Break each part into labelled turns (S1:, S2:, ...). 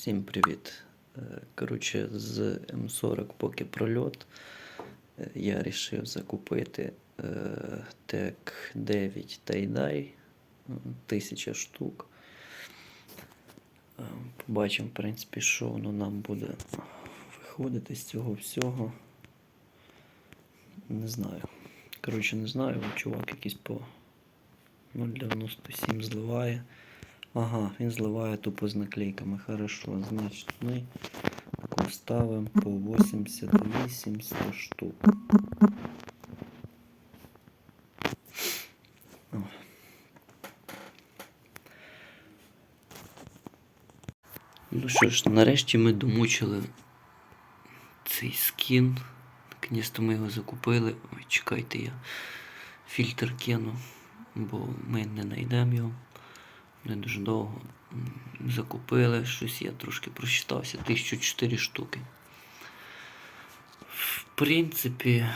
S1: Всім привіт. Е, Коротше, з М40 поки прольот. е, Я вирішив закупити ТЕК 9 Тайдай. Тисяча штук. Е, Побачимо, в принципі, що воно нам буде виходити з цього всього. Не знаю. Коротше, не знаю, чувак якийсь по 0,97 зливає. Ага, він зливає тупо з наклейками. Хорошо, значить ми таку ставимо по 88 100 штук. Ну що ж, нарешті ми домучили цей скін. Наконець-то ми його закупили. Ой, чекайте, я фільтр кину, бо ми не знайдемо його. Не дуже довго закупили. Щось я трошки прочитався. 1004 штуки. В принципі,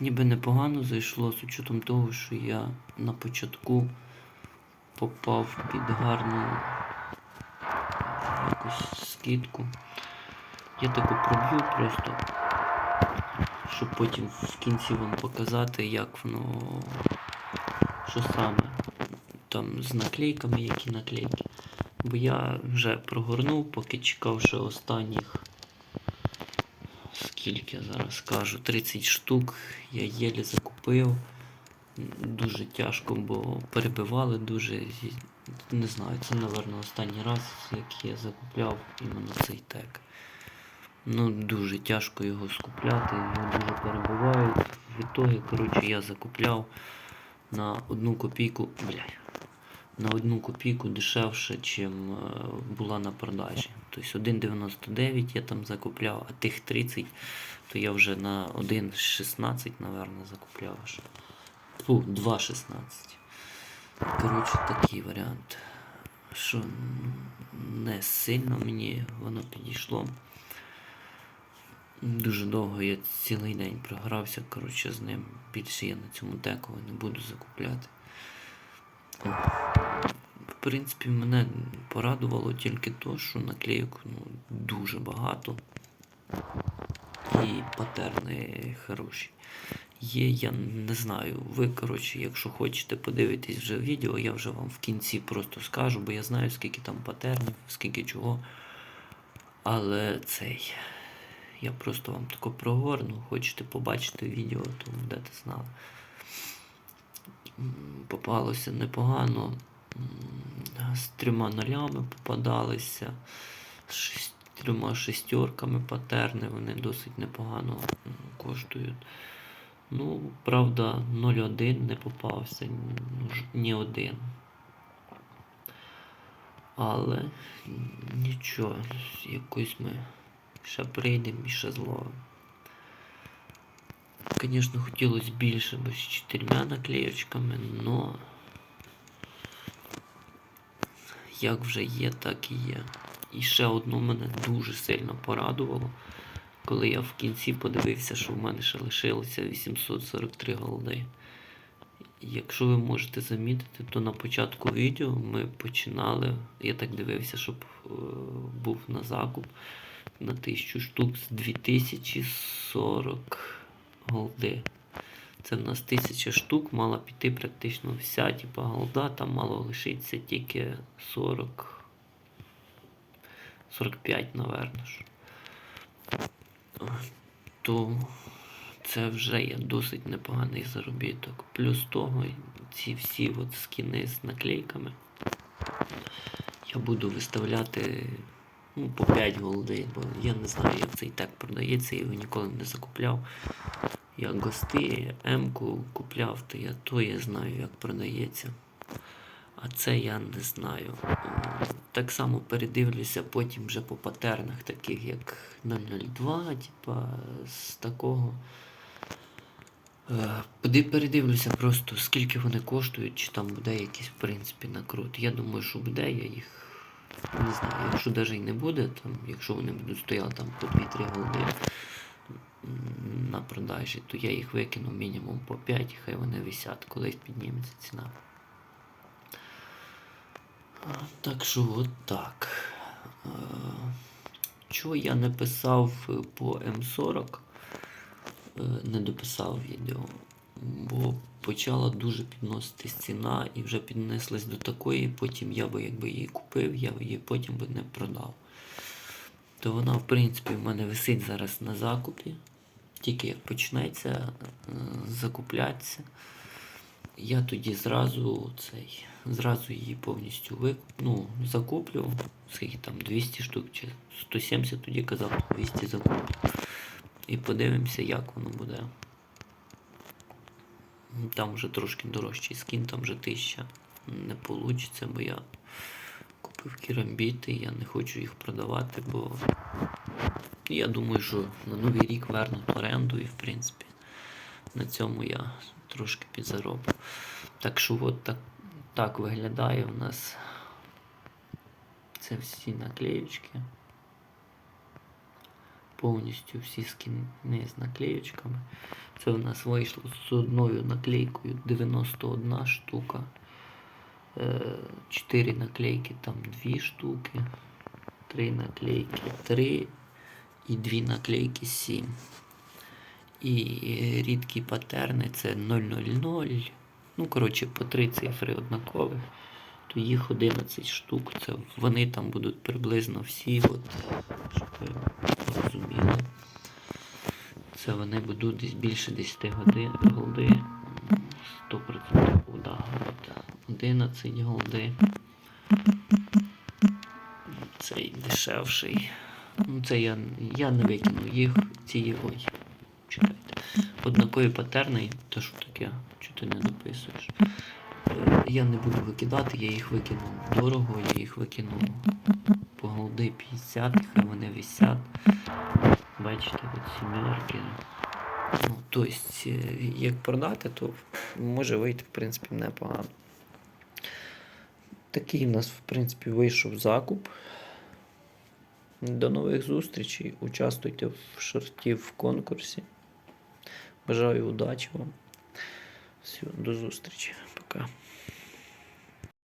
S1: ніби непогано зайшло з учетом того, що я на початку попав під гарну якусь скидку. Я таку проб'ю просто, щоб потім в кінці вам показати, як воно що саме там з наклейками, які наклейки. Бо я вже прогорнув, поки чекав ще останніх. Скільки зараз скажу, 30 штук я єлі закупив. Дуже тяжко, бо перебивали дуже. Не знаю, це, напевно, останній раз, як я закупляв іменно цей тек. Ну, дуже тяжко його скупляти, його дуже перебивають. В ітогі, коротше, я закупляв на одну копійку, блядь, на одну копійку дешевше, чим е, була на продажі. Тобто 1,99 я там закупляв, а тих 30, то я вже на 1,16, напевно, закупляв. Фу, 2,16. Коротше, такий варіант. Що не сильно мені воно підійшло. Дуже довго я цілий день програвся, коротше, з ним. Більше я на цьому теку не буду закупляти. О. В принципі, мене порадувало тільки то, що наклейок ну, дуже багато. І патерни хороші. Є, я не знаю. Ви, коротше, якщо хочете подивитись вже відео, я вже вам в кінці просто скажу, бо я знаю, скільки там патернів, скільки чого. Але цей. Я просто вам тако прогорну. Хочете побачити відео, то будете знали. Попалося непогано. З трьома нолями попадалися. З шістьма шестерками патерни, вони досить непогано коштують. Ну, правда, 0,1 не попався, ні один. Але нічого, якось ми ще прийдемо і ще зловимо. Звісно, хотілося більше, бо з чотирма наклеєчками, но як вже є, так і є. І ще одно мене дуже сильно порадувало, коли я в кінці подивився, що в мене ще лишилося 843 голди. Якщо ви можете замітити, то на початку відео ми починали. Я так дивився, щоб е, був на закуп на 1000 штук з 2040 голди. Це в нас 1000 штук, мала піти практично вся, типа голда, там мало лишитися тільки 40. 45, напевно ж. То це вже є досить непоганий заробіток. Плюс того, ці всі от скіни з наклейками я буду виставляти ну, по 5 голди, бо я не знаю, як цей так продається, я його ніколи не закупляв. Я гости, М-ку купляв, то я то я знаю, як продається. А це я не знаю. Так само передивлюся потім вже по патернах, таких як 002, типа з такого. Е, Передивлюся просто, скільки вони коштують, чи там буде якийсь, в принципі, накрут. Я думаю, що буде, я їх не знаю. Якщо навіть і не буде, там, якщо вони будуть стояти там по 2-3 голди м, на продажі, то я їх викину мінімум по 5, і хай вони висять, колись підніметься ціна. Так що от Чого я не писав по М40, е, не дописав відео, бо почала дуже підноситись ціна і вже піднеслась до такої, потім я би якби її купив, я її потім би не продав. То вона, в принципі, в мене висить зараз на закупі. Тільки як почнеться е, закуплятися, я тоді зразу цей, зразу її повністю вик... ну, закуплю. Скільки там 200 штук чи 170 тоді казав, 200 закуплю. І подивимося, як воно буде. Там вже трошки дорожчий скін, там вже 1000 не вийде, бо я купив керамбіти, я не хочу їх продавати, бо я думаю, що на новий рік вернуть оренду і в принципі на цьому я трошки підзароблю. Так що от так, так виглядає у нас це всі наклеючки. Повністю всі скіни з наклеючками. Це у нас вийшло з одною наклейкою 91 штука. 4 наклейки, там 2 штуки. 3 наклейки 3 і 2 наклейки 7. І рідкі патерни це 000. Ну, коротше, по 3 цифри однакових. То їх 11 штук. Це вони там будуть приблизно всі, от, щоб ви розуміли. Це вони будуть десь більше 10 годин голди. 100% да, от 11 голди. Цей дешевший. Ну, це я, я не викину їх, ці ой. Чекайте. Однакові патерни, то що таке, чи ти не дописуєш. Е, Я не буду викидати, я їх викину дорого, я їх викину по голди 50, хай вони висять. Бачите, от сімерки. Ну, тобто, як продати, то може вийти, в принципі, непогано. Такий у нас, в принципі, вийшов закуп. До нових зустрічей. Участвуйте в шорті в конкурсі. Бажаю удачі вам. Все, до зустрічі. Пока.